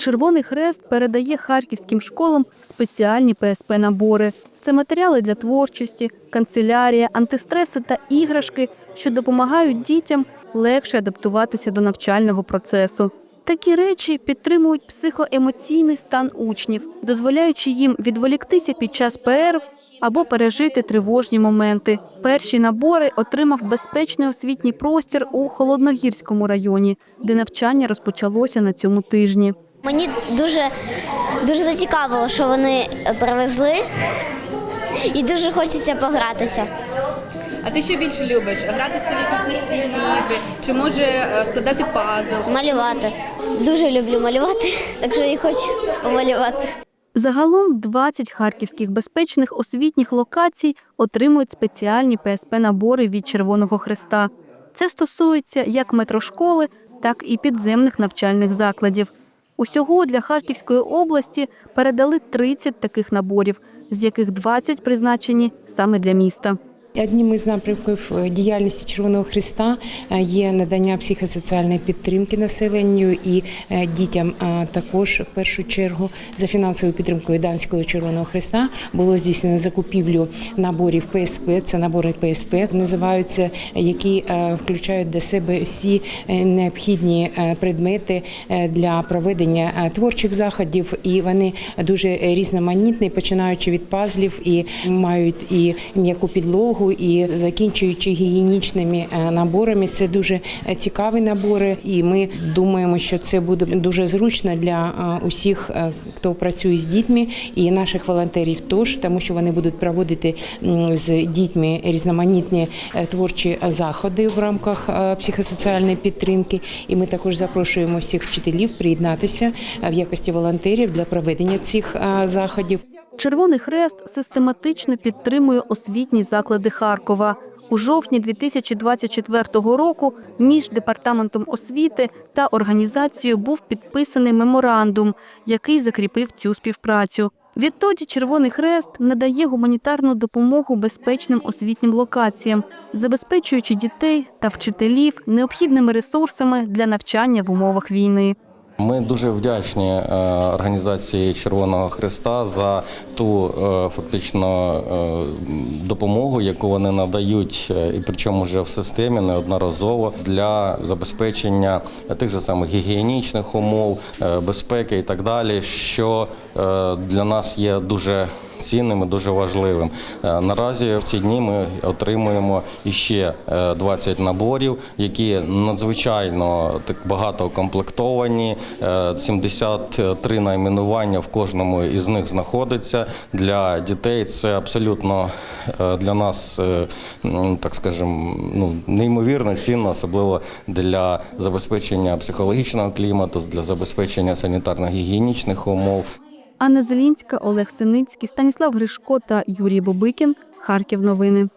Червоний Хрест передає харківським школам спеціальні ПСП набори. Це матеріали для творчості, канцелярія, антистреси та іграшки, що допомагають дітям легше адаптуватися до навчального процесу. Такі речі підтримують психоемоційний стан учнів, дозволяючи їм відволіктися під час перерв або пережити тривожні моменти. Перші набори отримав безпечний освітній простір у Холодногірському районі, де навчання розпочалося на цьому тижні. Мені дуже, дуже зацікавило, що вони привезли, і дуже хочеться погратися. А ти що більше любиш? Гратися в якісь настільні ігри? Чи може е, складати пазл? Малювати. Дуже люблю малювати, так що і хочу помалювати. Загалом 20 харківських безпечних освітніх локацій отримують спеціальні ПСП-набори від Червоного Хреста. Це стосується як метрошколи, так і підземних навчальних закладів. Усього для Харківської області передали 30 таких наборів, з яких 20 призначені саме для міста. Одним із напрямків е, діяльності Червоного Христа е, є надання психосоціальної підтримки населенню і е, дітям також в першу чергу за фінансовою підтримкою Данського Червоного Христа було здійснено закупівлю наборів ПСП. Це набори ПСП називаються, які е, включають до себе всі е, необхідні предмети для проведення творчих заходів, і вони дуже різноманітні, починаючи від пазлів і мають і м'яку підлогу, і закінчуючи гігієнічними е, наборами. Це дуже е, цікаві набори, і ми думаємо, що це буде дуже зручно для е, усіх, хто працює з дітьми, і наших волонтерів теж, тому що вони будуть проводити з дітьми різноманітні творчі заходи в рамках психосоціальної підтримки. І ми також запрошуємо всіх вчителів приєднатися в якості волонтерів для проведення цих заходів. Червоний Хрест систематично підтримує освітні заклади Харкова. У жовтні 2024 року між департаментом освіти та організацією був підписаний меморандум, який закріпив цю співпрацю. Відтоді Червоний Хрест надає гуманітарну допомогу безпечним освітнім локаціям, забезпечуючи дітей та вчителів необхідними ресурсами для навчання в умовах війни. Ми дуже вдячні е, організації Червоного Христа за ту е, фактично е, допомогу, яку вони надають, і причому вже в системі неодноразово для забезпечення тих же самих гігієнічних умов, безпеки і так далі, що для нас є дуже цінним і дуже важливим. Е, Наразі в ці дні ми отримуємо іще е, 20 наборів, які надзвичайно так багато укомплектовані. Е, 73 найменування в кожному із них знаходиться для дітей. Це абсолютно е, для нас, е, так скажемо, ну неймовірно цінно, особливо для забезпечення психологічного клімату, для забезпечення санітарно-гігієнічних умов. Анна Зелінська, Олег Синицький, Станіслав Гришко та Юрій Бобикін. Харків новини.